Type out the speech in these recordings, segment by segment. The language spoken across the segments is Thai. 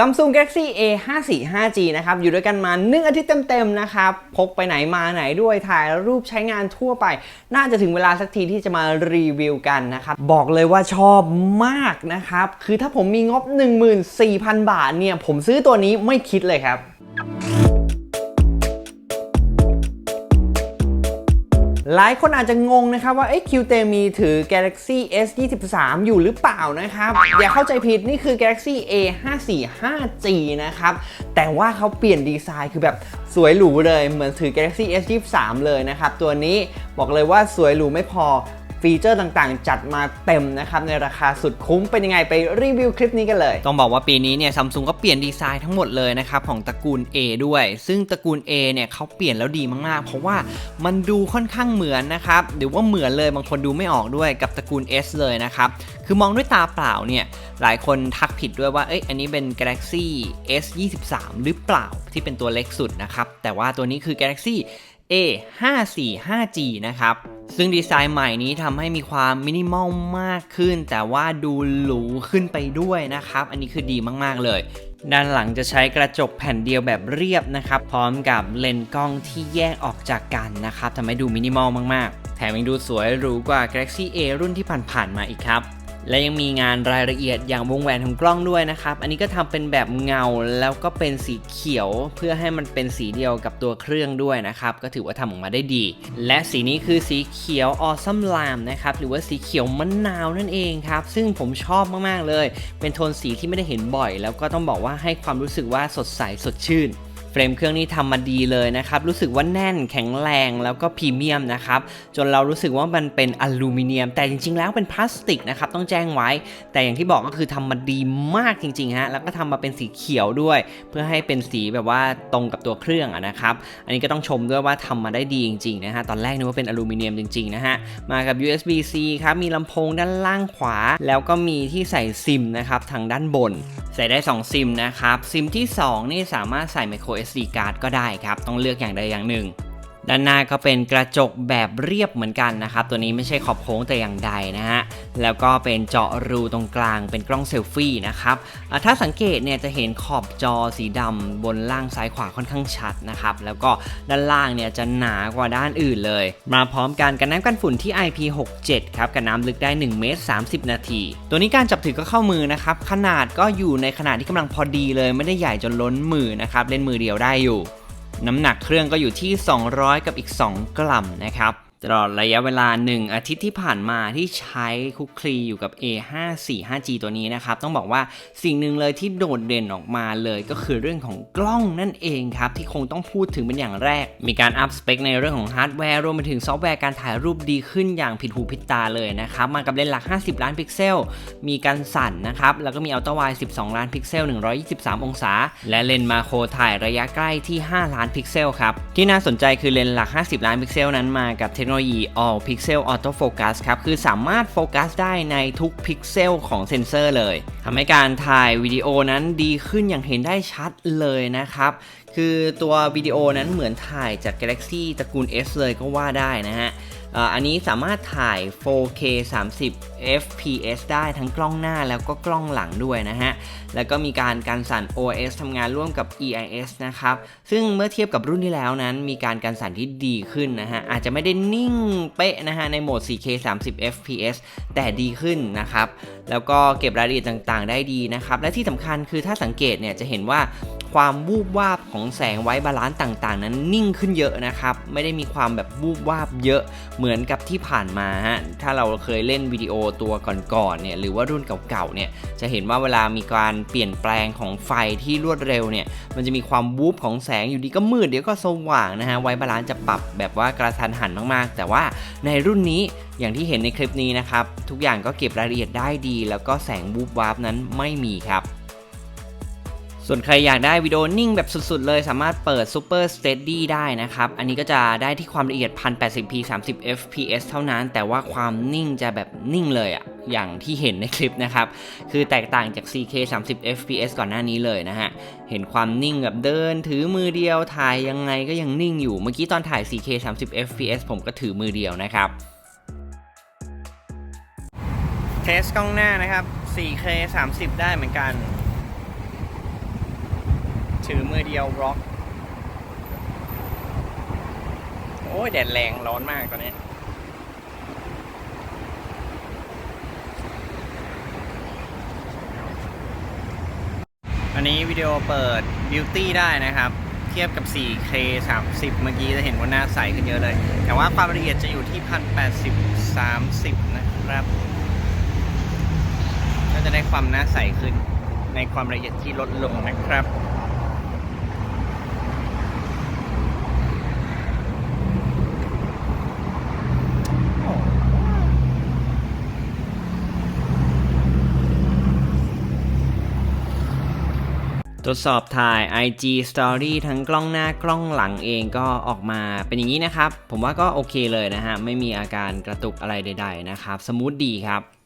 Samsung Galaxy A 5 4 5G นะครับ อยู่ด้วยกันมา 1 อาทิตย์เต็มๆ นะครับ พกไปไหนมาไหนด้วยถ่ายรูปใช้งานทั่วไป น่าจะถึงเวลาสักทีที่จะมารีวิวกันนะครับ บอกเลยว่าชอบมากนะครับ คือถ้าผมมีงบ 14,000 บาทเนี่ย ผมซื้อตัวนี้ไม่คิดเลยครับ หลายคนอาจจะงงนะครับว่าเอ๊ะคิวเตมีถือ Galaxy S 23อยู่หรือเปล่านะครับ อย่าเข้าใจผิดนี่คือ Galaxy A 5 4 5G นะครับ แต่ว่าเขาเปลี่ยนดีไซน์คือแบบสวยหรูเลยเหมือนถือ Galaxy S 23เลยนะครับ ตัวนี้บอกเลยว่าสวยหรูไม่พอ ฟีเจอร์ต่างๆ จัดมาเต็มนะครับ ในราคาสุดคุ้มเป็นยังไงไปรีวิวคลิปนี้กันเลย ต้องบอกว่าปีนี้เนี่ยซัมซุงก็เปลี่ยนดีไซน์ทั้งหมดเลยนะครับ ของตระกูล A ด้วย ซึ่งตระกูล A เนี่ยเขาเปลี่ยนแล้วดีมากๆ เพราะว่ามันดูค่อนข้างเหมือนนะครับ หรือว่าเหมือนเลยบางคนดูไม่ออกด้วยกับตระกูล S เลยนะครับคือมองด้วยตาเปล่าเนี่ยหลายคนทักผิดด้วยว่า เอ้ย อันนี้เป็น Galaxy S 23หรือเปล่าที่เป็นตัวเล็กสุดนะครับ แต่ว่าตัวนี้คือ Galaxy A 5 4 5G นะครับ ซึ่งดีไซน์ใหม่นี้ทำให้มีความมินิมอลมากขึ้น แต่ว่าดูหรูขึ้นไปด้วยนะครับ อันนี้คือดีมาก ๆ เลย ด้านหลังจะใช้กระจกแผ่นเดียวแบบเรียบนะครับ พร้อมกับเลนส์กล้องที่แยกออกจากกันนะครับทำให้ดูมินิมอลมาก ๆ แถมยังดูสวยหรูกว่า Galaxy A รุ่นที่ผ่านๆมาอีกครับ และยังมีงานรายละเอียดอย่างวงแหวนของกล้องด้วยนะครับ อันนี้ก็ทำเป็นแบบเงาแล้วก็เป็นสีเขียว เพื่อให้มันเป็นสีเดียวกับตัวเครื่องด้วยนะครับ ก็ถือว่าทำออกมาได้ดี และสีนี้คือสีเขียวออซัมลามนะครับ หรือว่าสีเขียวมะนาวนั่นเองครับ ซึ่งผมชอบมาก ๆ เลย เป็นโทนสีที่ไม่ได้เห็นบ่อย แล้วก็ต้องบอกว่าให้ความรู้สึกว่าสดใสสดชื่น รมเครื่องนี้ทำมาดีเลยนะครับรู้สึกว่าแน่นแข็งแรงแล้วก็พรีเมียมนะครับจนเรารู้สึกว่ามันเป็นอลูมิเนียม แต่จริง ๆ แล้วเป็นพลาสติกนะครับต้องแจ้งไว้ แต่อย่างที่บอกก็คือทำมาดีมากจริงๆฮะแล้วก็ทำมาเป็นสีเขียวด้วย เพื่อให้เป็นสีแบบว่าตรงกับตัวเครื่องอะนะครับอันนี้ก็ต้องชมด้วยว่าทำมาได้ดีจริงๆนะฮะตอนแรกนึกว่าเป็นอลูมิเนียมจริงๆนะฮะมากับ USB-C ครับมีลำโพงด้านล่างขวา แล้วก็มีที่ใส่ซิมนะครับทางด้านบน ใส่ได้ 2 ซิมนะครับซิมที่ 2 นี่สามารถใส่ micro SD card ก็ได้ครับ ต้องเลือกอย่างใดอย่างหนึ่ง ด้านหน้าก็เป็นกระจกแบบเรียบเหมือนกันนะครับ ตัวนี้ไม่ใช่ขอบโค้งแต่อย่างใดนะฮะ แล้วก็เป็นเจาะรูตรงกลางเป็นกล้องเซลฟี่นะครับ ถ้าสังเกตเนี่ยจะเห็นขอบจอสีดำบนล่างซ้ายขวาค่อนข้างชัดนะครับ แล้วก็ด้านล่างเนี่ยจะหนากว่าด้านอื่นเลย มาพร้อมกันกันน้ำกันฝุ่นที่ IP67 ครับกันน้ำลึกได้1เมตร30 นาที ตัวนี้การจับถือก็เข้ามือนะครับ ขนาดก็อยู่ในขนาดที่กำลังพอดีเลย ไม่ได้ใหญ่จนล้นมือนะครับ เล่นมือเดียวได้อยู่ น้ำหนักเครื่องก็อยู่ที่ 200 กับอีก 2 กรัมนะครับ ตลอดระยะเวลา 1 อาทิตย์ที่ผ่านมาที่ใช้คุกคลีอยู่กับ A545G ตัวนี้นะครับ ต้องบอกว่าสิ่งหนึ่งเลยที่โดดเด่นออกมาเลยก็คือเรื่องของกล้องนั่นเองครับ ที่คงต้องพูดถึงเป็นอย่างแรก มีการอัพสเปคในเรื่องของฮาร์ดแวร์รวมไปถึงซอฟต์แวร์การถ่ายรูปดีขึ้นอย่างผิดหูผิดตาเลยนะครับ มากับเลนส์หลัก 50 ล้านพิกเซล มีการสั่นนะครับ แล้วก็มีอัลตร้าไวด์12 ล้านพิกเซล 123 องศา และเลนส์มาโครถ่ายระยะใกล้ที่ 5 ล้านพิกเซลครับที่น่าสนใจคือเลนส์หลัก 50 ล้านพิกเซลนั้นมากับเทคโนโลยี All Pixel Auto Focus ครับ คือสามารถโฟกัสได้ในทุกพิกเซลของเซนเซอร์เลยทำให้การถ่ายวิดีโอนั้นดีขึ้นอย่างเห็นได้ชัดเลยนะครับ คือตัววิดีโอนั้นเหมือนถ่ายจาก Galaxy ตระกูล S เลยก็ว่าได้นะฮะ อันนี้สามารถถ่าย 4K 30 fps ได้ทั้งกล้องหน้าแล้วก็กล้องหลังด้วยนะฮะ แล้วก็มีการการสั่น OS ทำงานร่วมกับ EIS นะครับ ซึ่งเมื่อเทียบกับรุ่นที่แล้วนั้น มีการการสั่นที่ดีขึ้นนะฮะ อาจจะไม่ได้นิ่งเป๊ะนะฮะ ในโหมด 4K 30 fps แต่ดีขึ้นนะครับ แล้วก็เก็บรายละเอียดต่างๆ ได้ดีนะครับ และที่สำคัญคือถ้าสังเกตเนี่ยจะเห็นว่า ความวูบวาบของแสงไว้บาลานซ์ต่างๆ นั้นนิ่งขึ้นเยอะนะครับ ไม่ได้มีความแบบวูบวาบเยอะเหมือนกับที่ผ่านมาฮะถ้าเราเคยเล่นวิดีโอตัวก่อนๆเนี่ยหรือว่ารุ่นเก่าๆเนี่ยจะเห็นว่าเวลามีการเปลี่ยนแปลงของไฟที่รวดเร็วเนี่ยมันจะมีความวูบของแสงอยู่ดีก็มืดเดี๋ยวก็สว่างนะฮะไว้บาลานซ์จะปรับแบบว่ากระทันหันมากๆ แต่ว่าในรุ่นนี้อย่างที่เห็นในคลิปนี้นะครับ ทุกอย่างก็เก็บรายละเอียดได้ดี แล้วก็แสงวูบวาบนั้นไม่มีครับ ส่วนใครอยากได้วิดีโอนิ่งแบบสุดๆ เลยสามารถเปิด Super Steady ได้นะครับ อันนี้ก็จะได้ที่ความละเอียด 1080p 30 fps เท่านั้น แต่ว่าความนิ่งจะแบบนิ่งเลยอะอย่างที่เห็นในคลิปนะครับ คือแตกต่างจาก 4K 30 fps ก่อนหน้านี้เลยนะฮะ เห็นความนิ่งแบบเดิน ถือมือเดียวถ่ายยังไงก็ยังนิ่งอยู่ เมื่อกี้ตอนถ่าย 4K 30 fps ผมก็ถือมือเดียวนะครับเทสกล้องหน้านะครับ 4K 30 ได้เหมือนกัน ถือมือเดียวบล็อก โอ้ยแดดแรงร้อนมากตอนนี้ อันนี้วิดีโอเปิด Beauty ได้นะครับ เทียบกับ 4K 30 เมื่อกี้จะเห็นว่าหน้าใสขึ้นเยอะเลย แต่ว่าความละเอียดจะอยู่ที่ 1080 30 นะครับ ก็จะได้ความหน้าใสขึ้นในความละเอียดที่ลดลงนะครับ ทดสอบถ่าย IG Story ทั้งกล้องหน้ากล้องหลังเองก็ออกมาเป็นอย่างนี้นะครับ ผมว่าก็โอเคเลยนะฮะ ไม่มีอาการกระตุกอะไรใด ๆ นะครับ สมูทดีครับ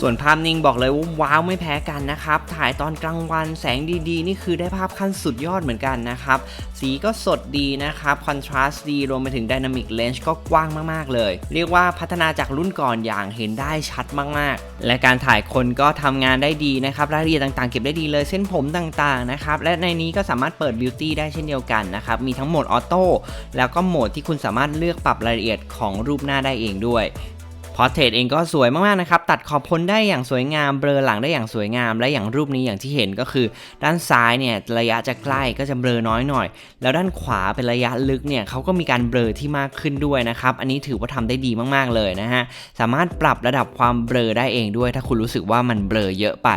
ส่วนภาพนิ่งบอกเลยว่าว้าวไม่แพ้กันนะครับ ถ่ายตอนกลางวันแสงดีๆ นี่คือได้ภาพขั้นสุดยอดเหมือนกันนะครับ สีก็สดดีนะครับคอนทราสต์ดีรวมไปถึง Dynamic Range ก็กว้างมากๆเลย เรียกว่าพัฒนาจากรุ่นก่อนอย่างเห็นได้ชัดมากๆ และการถ่ายคนก็ทำงานได้ดีนะครับรายละเอียดต่างๆเก็บได้ดีเลยเส้นผมต่างๆนะครับและในนี้ก็สามารถเปิด Beauty ได้เช่นเดียวกันนะครับมีทั้งโหมดออโต้แล้วก็โหมดที่คุณสามารถเลือกปรับรายละเอียดของรูปหน้าได้เองด้วย พอร์เทรตเองก็สวยมากๆนะครับ ตัดขอบพ้นได้อย่างสวยงาม เบลอหลังได้อย่างสวยงาม และอย่างรูปนี้อย่างที่เห็นก็คือ ด้านซ้ายเนี่ยระยะจะใกล้ก็จะเบลอน้อยหน่อย แล้วด้านขวาเป็นระยะลึกเนี่ยเขาก็มีการเบลอที่มากขึ้นด้วยนะครับ อันนี้ถือว่าทำได้ดีมากๆเลยนะฮะ สามารถปรับระดับความเบลอได้เองด้วย ถ้าคุณรู้สึกว่ามันเบลอเยอะไป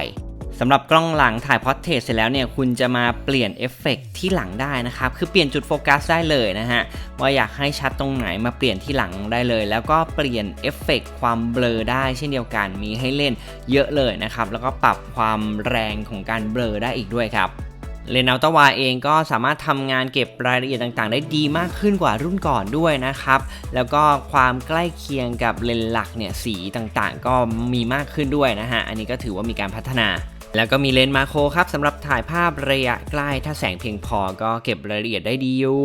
สำหรับกล้องหลังถ่ายพอร์เทรตเสร็จแล้วเนี่ยคุณจะมาเปลี่ยนเอฟเฟกต์ที่หลังได้นะครับ คือเปลี่ยนจุดโฟกัสได้เลยนะฮะ ว่าอยากให้ชัดตรงไหนมาเปลี่ยนที่หลังได้เลย แล้วก็เปลี่ยนเอฟเฟกต์ความเบลอได้เช่นเดียวกันมีให้เล่นเยอะเลยนะครับ แล้วก็ปรับความแรงของการเบลอได้อีกด้วยครับเลนส์อัลตร้าไวเองก็สามารถทำงานเก็บรายละเอียดต่างๆ ได้ดีมากขึ้นกว่ารุ่นก่อนด้วยนะครับ แล้วก็ความใกล้เคียงกับเลนส์หลักเนี่ยสีต่างๆ ก็มีมากขึ้นด้วยนะฮะ อันนี้ก็ถือว่ามีการพัฒนา แล้วก็มีเลนส์มาโครครับสำหรับถ่ายภาพระยะใกล้ ถ้าแสงเพียงพอก็เก็บรายละเอียดได้ดีอยู่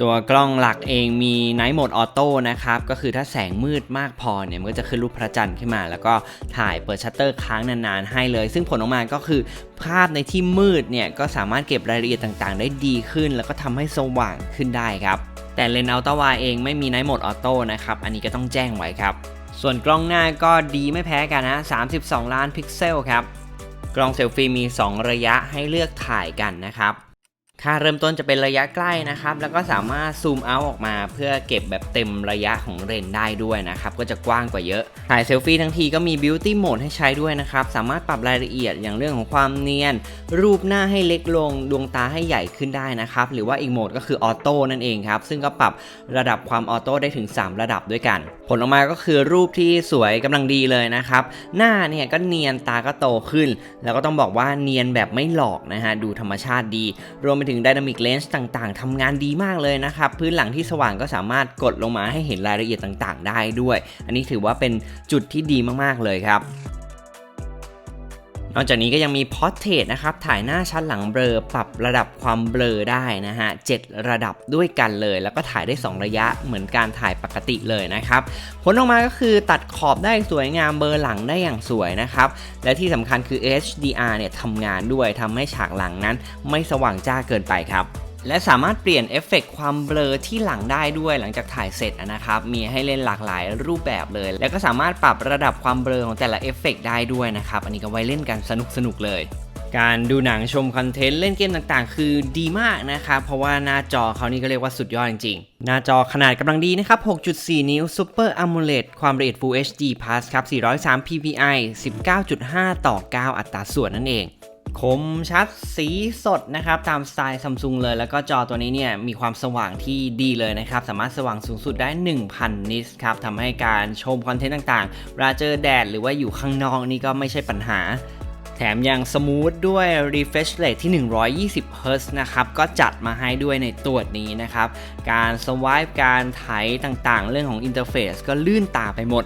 ตัวกล้องหลักเองมี Night Mode Auto นะครับ ก็คือถ้าแสงมืดมากพอเนี่ย มันก็จะขึ้นรูปพระจันทร์ขึ้นมา แล้วก็ถ่ายเปิดชัตเตอร์ค้างนานๆให้เลย ซึ่งผลออกมาก็คือภาพในที่มืดเนี่ย ก็สามารถเก็บรายละเอียดต่างๆ ได้ดีขึ้น แล้วก็ทำให้สว่างขึ้นได้ครับ แต่เลนส์อัลตร้าวด์เองไม่มี Night Mode Auto นะครับ อันนี้ก็ต้องแจ้งไว้ครับ ส่วนกล้องหน้าก็ดีไม่แพ้กันนะ32 ล้านพิกเซลครับ กล้องเซลฟี่มี 2 ระยะให้เลือกถ่ายกันนะครับ ค่าเริ่มต้นจะเป็นระยะใกล้นะครับ แล้วก็สามารถซูมเอาออกมาเพื่อเก็บแบบเต็มระยะของเลนได้ด้วยนะครับ ก็จะกว้างกว่าเยอะ ถ่ายเซลฟี่ทั้งทีก็มี Beauty Mode ให้ใช้ด้วยนะครับ สามารถปรับรายละเอียดอย่างเรื่องของความเนียน รูปหน้าให้เล็กลง ดวงตาให้ใหญ่ขึ้นได้นะครับ หรือว่าอีกโหมดก็คือออโต้นั่นเองครับ ซึ่งก็ปรับระดับความออโต้ได้ถึง 3 ระดับด้วยกัน ผลออกมาก็คือรูปที่สวยกำลังดีเลยนะครับ หน้าเนี่ยก็เนียนตาก็โตขึ้น แล้วก็ต้องบอกว่าเนียนแบบไม่หลอกนะฮะ ดูธรรมชาติดี รวมไปถึง Dynamic Range ต่างๆทำงานดีมากเลยนะครับ พื้นหลังที่สว่างก็สามารถกดลงมาให้เห็นรายละเอียดต่างๆ ได้ด้วย อันนี้ถือว่าเป็นจุดที่ดีมากๆเลยครับ นอกจากนี้ก็ยังมีพอร์เทรตนะครับ ถ่ายหน้าชั้นหลังเบลอปรับระดับความเบลอได้นะฮะ7ระดับด้วยกันเลย แล้วก็ถ่ายได้ 2 ระยะเหมือนการถ่ายปกติเลยนะครับ ผลออกมาก็คือตัดขอบได้สวยงามเบลอหลังได้อย่างสวยนะครับ และที่สำคัญคือ HDR เนี่ยทำงานด้วยทำให้ฉากหลังนั้นไม่สว่างจ้าเกินไปครับ และสามารถเปลี่ยนเอฟเฟกต์ความเบลอที่หลังได้ด้วยหลังจากถ่ายเสร็จนะครับ มีให้เล่นหลากหลายรูปแบบเลย แล้วก็สามารถปรับระดับความเบลอของแต่ละเอฟเฟกต์ได้ด้วยนะครับ อันนี้ก็ไว้เล่นกันสนุกสนุกเลย การดูหนังชมคอนเทนต์เล่นเกมต่างๆ คือดีมากนะครับ เพราะว่าหน้าจอเขานี่ก็เรียกว่าสุดยอดจริงๆ หน้าจอขนาดกำลังดีนะครับ 6.4 นิ้ว Super AMOLED ความละเอียด Full HD Plus ครับ 403 ppi 19.5 ต่อ 9 อัตราส่วนนั่นเอง คมชัดสีสดนะครับ ตามสไตล์ซัมซุงเลย แล้วก็จอตัวนี้เนี่ยมีความสว่างที่ดีเลยนะครับ สามารถสว่างสูงสุดได้ 1000 นิตครับทำให้การชมคอนเทนต์ต่างๆเวลาเจอแดดหรือว่าอยู่ข้างนอกนี่ก็ไม่ใช่ปัญหา แถมยังสมูทด้วย refresh rate ที่ 120 Hz นะครับ ก็จัดมาให้ด้วยในตัวนี้นะครับ การสวายการไถต่างๆ เรื่องของอินเทอร์เฟซก็ลื่นตาไปหมด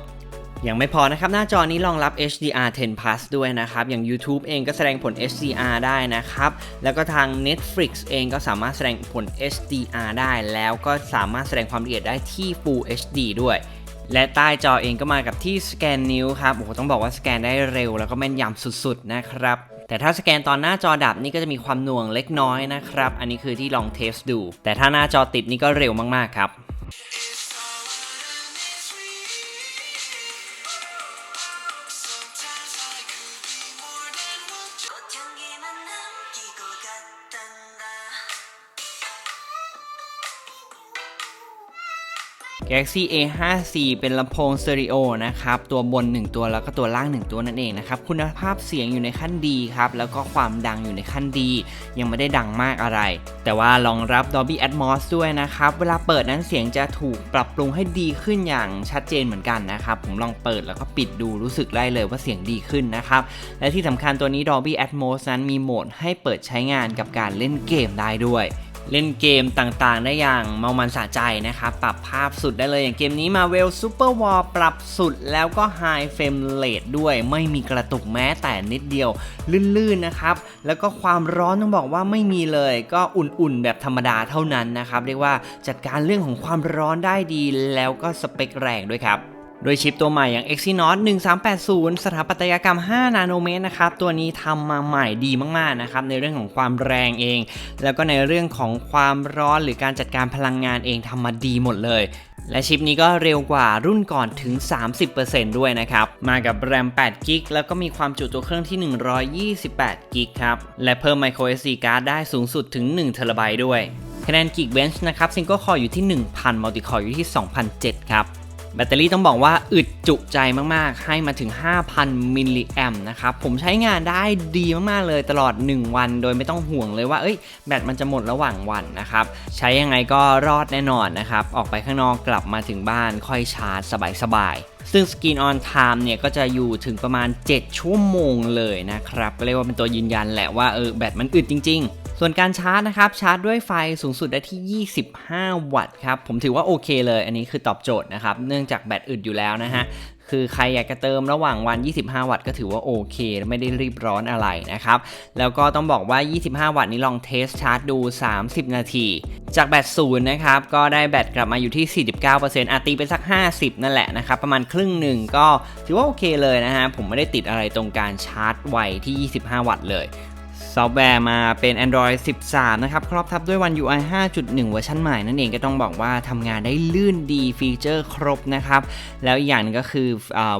ยังไม่พอนะครับ หน้าจอนี้รองรับ HDR 10 Plus ด้วยนะครับ อย่าง YouTube เองก็แสดงผล HDR ได้นะครับ แล้วก็ทาง Netflix เองก็สามารถแสดงผล HDR ได้ แล้วก็สามารถแสดงความละเอียดได้ที่ Full HD ด้วยและใต้จอเองก็มากับที่สแกนนิ้วครับโอ้โหต้องบอกว่าสแกนได้เร็วแล้วก็แม่นยำสุดๆนะครับ แต่ถ้าสแกนตอนหน้าจอดับนี่ก็จะมีความหน่วงเล็กน้อยนะครับ อันนี้คือที่ลองเทสดู แต่ถ้าหน้าจอติดนี่ก็เร็วมากๆครับ Galaxy A54 เป็นลำโพงสเตอริโอนะครับ ตัวบน 1 ตัวแล้วก็ตัวล่าง 1 ตัวนั่นเองนะครับ คุณภาพเสียงอยู่ในขั้นดีครับ แล้วก็ความดังอยู่ในขั้นดี ยังไม่ได้ดังมากอะไร แต่ว่ารองรับ Dolby Atmos ด้วยนะครับ เวลาเปิดนั้นเสียงจะถูกปรับปรุงให้ดีขึ้นอย่างชัดเจนเหมือนกันนะครับ ผมลองเปิดแล้วก็ปิดดูรู้สึกได้เลยว่าเสียงดีขึ้นนะครับ และที่สำคัญตัวนี้ Dolby Atmos นั้นมีโหมดให้เปิดใช้งานกับการเล่นเกมได้ด้วย เล่นเกมต่างๆ ได้อย่างเมามันสะใจนะครับ ปรับภาพสุดได้เลยอย่างเกมนี้มาเวลซูเปอร์วอลปรับสุดแล้วก็ไฮเฟรมเรทด้วยไม่มีกระตุกแม้แต่นิดเดียว ลื่นๆนะครับ แล้วก็ความร้อนต้องบอกว่าไม่มีเลย ก็อุ่นๆ แบบธรรมดาเท่านั้นนะครับ เรียกว่าจัดการเรื่องของความร้อนได้ดีแล้วก็สเปคแรงด้วยครับ โดยชิปตัวใหม่อย่าง Exynos 1380 สถาปัตยกรรม 5 นาโนเมตรนะครับ ตัวนี้ทำมาใหม่ดีมาก ๆ นะครับ ในเรื่องของความแรงเอง แล้วก็ในเรื่องของความร้อนหรือการจัดการพลังงานเองทำมาดีหมดเลย และชิปนี้ก็เร็วกว่ารุ่นก่อนถึง 30%ด้วยนะครับ มากับแรม8กิกแล้วก็มีความจุตัวเครื่องที่ 128กิกครับ และเพิ่ม micro SD card ได้สูงสุดถึง1 t b ด้วยคะแนน Geekbench นะครับ Single Core อยู่ที่ 1,000 Multi Core อยู่ที่ 2,007 ครับ แบตเตอรี่ต้องบอกว่าอึดจุใจมากๆ ให้มาถึง 5,000 มิลลิแอมนะครับ ผมใช้งานได้ดีมากๆเลยตลอด 1 วัน โดยไม่ต้องห่วงเลยว่าเอ้ยแบตมันจะหมดระหว่างวันนะครับ ใช้ยังไงก็รอดแน่นอนนะครับ ออกไปข้างนอกกลับมาถึงบ้านค่อยชาร์จสบายๆซึ่ง Skin on Time เนี่ยก็จะอยู่ถึงประมาณ 7 ชั่วโมงเลยนะครับ เรียกว่าเป็นตัวยืนยันแหละว่าเออแบตมันอึดจริง ๆ ส่วนการชาร์จนะครับชาร์จด้วยไฟสูงสุดได้ที่ 25 วัตต์ครับผมถือว่าโอเคเลย อันนี้คือตอบโจทย์นะครับเนื่องจากแบตอึดอยู่แล้วนะฮะคือใครอยากจะเติมระหว่างวัน 25 วัตต์ก็ถือว่าโอเค ไม่ได้รีบร้อนอะไรนะครับ แล้วก็ต้องบอกว่า 25 วัตต์นี้ลองเทสชาร์จดู 30 นาที จากแบตศูนย์นะครับ ก็ได้แบตกลับมาอยู่ที่ 49%อาตีไปสัก 50 นั่นแหละนะครับ ประมาณครึ่งหนึ่งก็ถือว่าโอเคเลยนะฮะ ผมไม่ได้ติดอะไรตรงการชาร์จไวที่ 25 วัตต์เลย ซอฟต์แวร์มาเป็น Android 13 นะครับ ครอบทับด้วย One UI 5.1 เวอร์ชันใหม่นั่นเองก็ต้องบอกว่าทำงานได้ลื่นดีฟีเจอร์ครบนะครับ แล้วอีกอย่างนึงก็คือ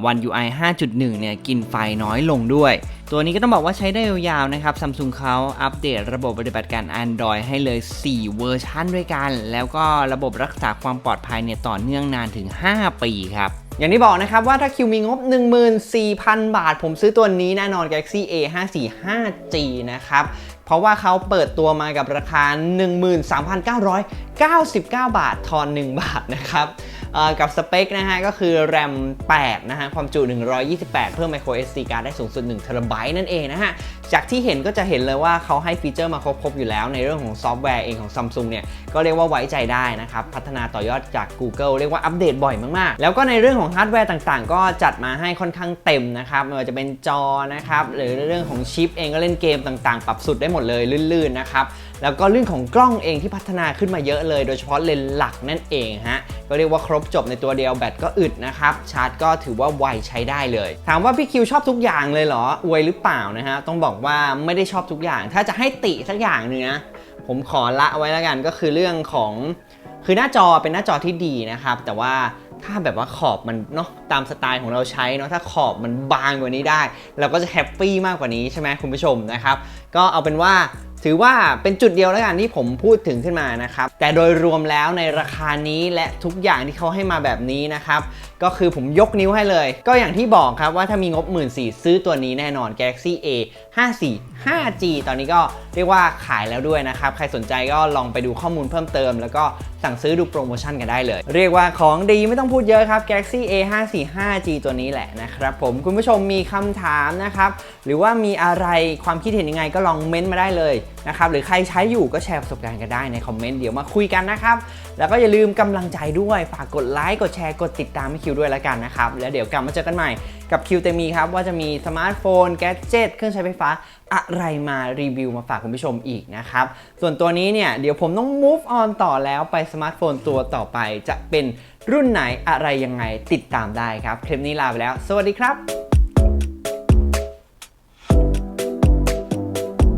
One UI 5.1 เนี่ย กินไฟน้อยลงด้วย ตัวนี้ก็ต้องบอกว่าใช้ได้ยาวๆนะครับ Samsung เขาอัปเดตระบบปฏิบัติการ Android ให้เลย 4 เวอร์ชันด้วยกัน แล้วก็ระบบรักษาความปลอดภัยเนี่ยต่อเนื่องนานถึง 5 ปีครับ อย่างที่บอกนะครับว่าถ้าคิวมีงบ 14,000 บาท ผมซื้อตัวนี้แน่นอน Galaxy A 5 4 5G นะครับเพราะว่าเขาเปิดตัวมากับราคา 13,999 บาททอน 1 บาทนะครับ กับสเปคนะฮะก็คือ RAM 8นะฮะ ความจุ 128 เพิ่ม micro SD card ได้สูงสุด1 t b นั่นเองนะฮะ จากที่เห็นก็จะเห็นเลยว่าเขาให้ฟีเจอร์มาครบ ๆ อยู่แล้วในเรื่องของซอฟต์แวร์เองของ Samsung เนี่ย ก็เรียกว่าไว้ใจได้นะครับ พัฒนาต่อยอดจาก Google เรียกว่าอัปเดตบ่อยมาก ๆ แล้วก็ในเรื่องของฮาร์ดแวร์ต่างๆ ก็จัดมาให้ค่อนข้างเต็มนะครับไม่ว่าจะเป็นจอนะครับหรือเรื่องของชิปเองก็เล่นเกมต่างๆ ปรับสุดได้หมดเลยลื่นๆนะครับ แล้วก็เรื่องของกล้องเองที่พัฒนาขึ้นมาเยอะเลย โดยเฉพาะเลนส์หลักนั่นเองฮะก็เรียกว่าครบจบในตัวเดียวแบตก็อึดนะครับชาร์จก็ถือว่าไวใช้ได้เลย ถามว่าพี่คิวชอบทุกอย่างเลยเหรออวยหรือเปล่านะฮะต้องบอกว่าไม่ได้ชอบทุกอย่าง ถ้าจะให้ติสักอย่างหนึงนะผมขอละไว้แล้วกันก็คือเรื่องของคือหน้าจอเป็นหน้าจอที่ดีนะครับ แต่ว่าถ้าแบบว่าขอบมันเนาะตามสไตล์ของเราใช้เนาะถ้าขอบมันบางกว่านี้ได้ เราก็จะแฮปปี้มากกว่านี้ใช่ไหมคุณผู้ชมนะครับ ก็เอาเป็นว่า ถือว่าเป็นจุดเดียวแล้วกันที่ผมพูดถึงขึ้นมานะครับ แต่โดยรวมแล้วในราคานี้และทุกอย่างที่เขาให้มาแบบนี้นะครับ ก็คือผมยกนิ้วให้เลย ก็อย่างที่บอกครับว่าถ้ามีงบ 1 4ื่นซื้อตัวนี้แน่นอน Galaxy A 54 5G ตอนนี้ก็เรียกว่าขายแล้วด้วยนะครับ ใครสนใจก็ลองไปดูข้อมูลเพิ่มเติม แล้วก็สั่งซื้อดูโปรโมชั่นกันได้เลย เรียกว่าของดีไม่ต้องพูดเยอะครับ Galaxy A 54 5G ตัวนี้แหละนะครับผมคุณผู้ชมมีคำถามนะครับ หรือว่ามีอะไรความคิดเห็นยังไงก็ลองเม้นต์มาได้เลย นะครับหรือใครใช้อยู่ก็แชร์ประสบการณ์กันได้ในคอมเมนต์เดี๋ยวมาคุยกันนะครับแล้วก็อย่าลืมกำลังใจด้วยฝากกดไลค์กดแชร์กดติดตามให้คิวด้วยล้วกันนะครับแล้วเดี๋ยวกลับมาเจอกันใหม่กับคิวเตมีครับว่าจะมีสมาร์ทโฟนแกดเจิตเครื่องใช้ไฟฟ้าอะไรมารีวิวมาฝากคุณผู้ชมอีกนะครับส่วนตัวนี้เนี่ยเดี๋ยวผมต้อง move on ต่อแล้วไปสมาร์ทโฟนตัวต่อไปจะเป็นรุ่นไหนอะไรยังไงติดตามได้ครับ คลิปนี้ลาไปแล้ว สวัสดีครับ